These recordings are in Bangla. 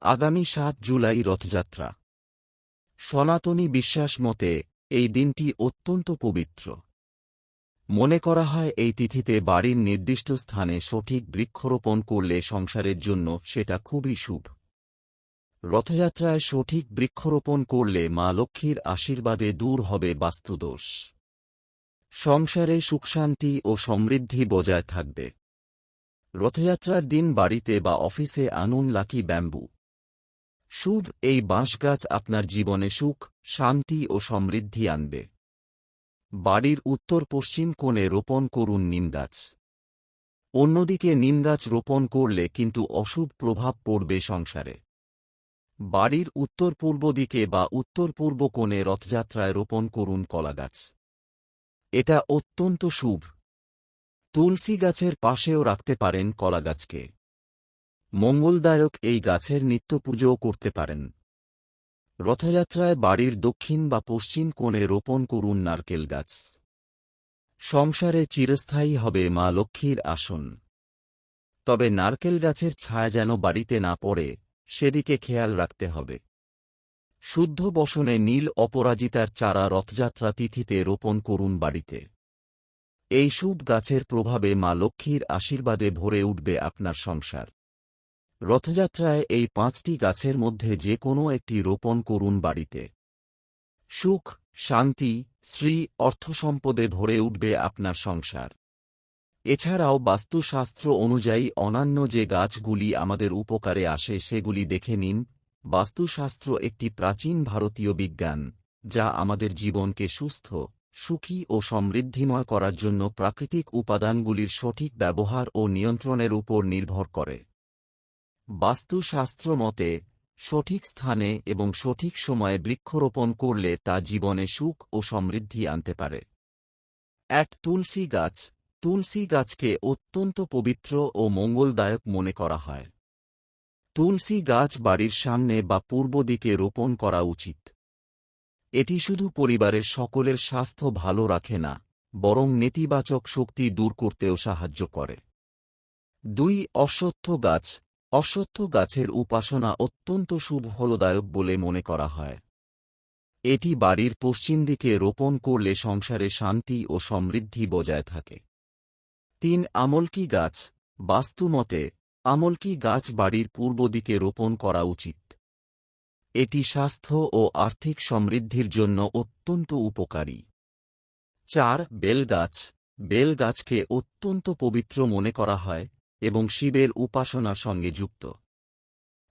আগামী সাত জুলাই রথযাত্রা। সনাতনী বিশ্বাস মতে, এই দিনটি অত্যন্ত পবিত্র। মনে করা হয়, এই তিথিতে বাড়ির নির্দিষ্ট স্থানে সঠিক বৃক্ষরোপণ করলে সংসারের জন্য সেটা খুবই শুভ। রথযাত্রায় সঠিক বৃক্ষরোপণ করলে মা লক্ষ্মীর আশীর্বাদে দূর হবে বাস্তুদোষ। সংসারে সুখশান্তি ও সমৃদ্ধি বজায় থাকবে। রথযাত্রার দিন বাড়িতে বা অফিসে আনুন লাকি ব্যাম্বু। শুভ এই বাঁশগাছ আপনার জীবনে সুখ, শান্তি ও সমৃদ্ধি আনবে। বাড়ির উত্তর পশ্চিম কোণে রোপণ করুন নিমগাছ অন্যদিকে নিমগাছ রোপণ করলে কিন্তু অশুভ প্রভাব পড়বে সংসারে। বাড়ির উত্তর পূর্ব দিকে বা উত্তর পূর্ব কোণে রথযাত্রায় রোপণ করুন কলাগাছ এটা অত্যন্ত শুভ। তুলসী গাছের পাশেও রাখতে পারেন কলাগাছকে মঙ্গলদায়ক এই গাছের নিত্য পুজোও করতে পারেন। রথযাত্রায় বাড়ির দক্ষিণ বা পশ্চিম কোণে রোপণ করুন নারকেল গাছ। সংসারে চিরস্থায়ী হবে মা লক্ষ্মীর আসন। তবে নারকেল গাছের ছায়া যেন বাড়িতে না পড়ে, সেদিকে খেয়াল রাখতে হবে। শুদ্ধ বসনে নীল অপরাজিতার চারা রথযাত্রা তিথিতে রোপণ করুন বাড়িতে। এই শুভ গাছের প্রভাবে মা লক্ষ্মীর আশীর্বাদে ভরে উঠবে আপনার সংসার। রথযাত্রায় এই পাঁচটি গাছের মধ্যে যে কোনো একটি রোপণ করুন বাড়িতে। সুখ, শান্তি শ্রী অর্থসম্পদে ভরে উঠবে আপনার সংসার। এছাড়াও বাস্তুশাস্ত্র অনুযায়ী অন্যান্য যে গাছগুলি আমাদের উপকারে আসে সেগুলি দেখে নিন। বাস্তুশাস্ত্র একটি প্রাচীন ভারতীয় বিজ্ঞান, যা আমাদের জীবনকে সুস্থ, সুখী ও সমৃদ্ধিময় করার জন্য প্রাকৃতিক উপাদানগুলির সঠিক ব্যবহার ও নিয়ন্ত্রণের উপর নির্ভর করে। বাস্তুশাস্ত্র মতে, সঠিক স্থানে এবং সঠিক সময়ে বৃক্ষরোপণ করলে তা জীবনে সুখ ও সমৃদ্ধি আনতে পারে। এক তুলসী গাছ, তুলসী গাছকে অত্যন্ত পবিত্র ও মঙ্গলদায়ক মনে করা হয়। তুলসী গাছ বাড়ির সামনে বা পূর্ব দিকে রোপণ করা উচিত। এটি শুধু পরিবারের সকলের স্বাস্থ্য ভালো রাখে না, বরং নেতিবাচক শক্তি দূর করতেও সাহায্য করে। দুই অশ্বত্থ গাছ অশ্বত্থ গাছের উপাসনা অত্যন্ত শুভ ফলদায়ক বলে মনে করা হয়। এটি বাড়ির পশ্চিম দিকে রোপণ করলে সংসারে শান্তি ও সমৃদ্ধি বজায় থাকে। তিন আমলকি গাছ, বাস্তুমতে, আমলকি গাছ বাড়ির পূর্ব দিকে রোপণ করা উচিত। এটি স্বাস্থ্য ও আর্থিক সমৃদ্ধির জন্য অত্যন্ত উপকারী। চার বেলগাছ বেলগাছকে অত্যন্ত পবিত্র মনে করা হয় এবং শিবের উপাসনার সঙ্গে যুক্ত।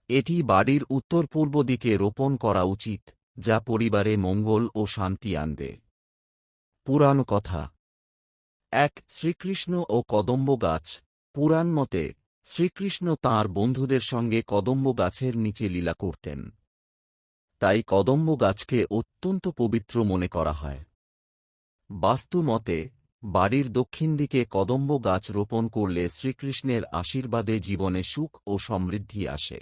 এটি বাড়ির উত্তর পূর্ব দিকে রোপণ করা উচিত, যা পরিবারে মঙ্গল ও শান্তি আনবে। পুরাণ কথা। এক শ্রীকৃষ্ণ ও কদম্ব গাছ। পুরাণ মতে, শ্রীকৃষ্ণ তাঁর বন্ধুদের সঙ্গে কদম্ব গাছের নিচে লীলা করতেন। তাই কদম্ব গাছকে অত্যন্ত পবিত্র মনে করা হয়। বাস্তু মতে বাড়ির দক্ষিণ দিকে কদম্ব গাছ রোপণ করলে শ্রীকৃষ্ণের আশীর্বাদে জীবনে সুখ ও সমৃদ্ধি আসে।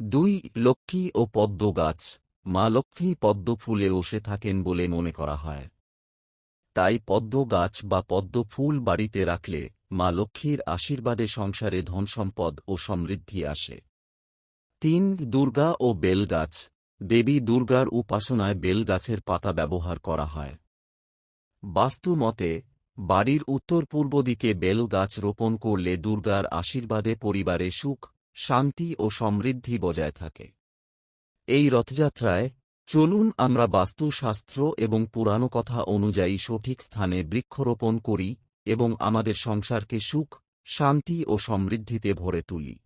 দুই, লক্ষ্মী ও পদ্ম গাছ। মা লক্ষ্মী পদ্ম ফুলে বসে থাকেন বলে মনে করা হয়। তাই পদ্ম গাছ বা পদ্ম ফুল বাড়িতে রাখলে মা লক্ষ্মীর আশীর্বাদে সংসারে ধনসম্পদ ও সমৃদ্ধি আসে। তিন, দুর্গা ও বেলগাছ দেবী দুর্গার উপাসনায় বেলগাছের পাতা ব্যবহার করা হয়। বাস্তু মতে বাড়ির উত্তর পূর্ব দিকে বেল গাছ রোপণ করলে দুর্গার আশীর্বাদে পরিবারে সুখ, শান্তি ও সমৃদ্ধি বজায় থাকে। এই রথযাত্রায় চলুন আমরা বাস্তুশাস্ত্র এবং পুরানো কথা অনুযায়ী সঠিক স্থানে বৃক্ষরোপণ করি এবং আমাদের সংসারকে সুখ, শান্তি ও সমৃদ্ধিতে ভরে তুলি।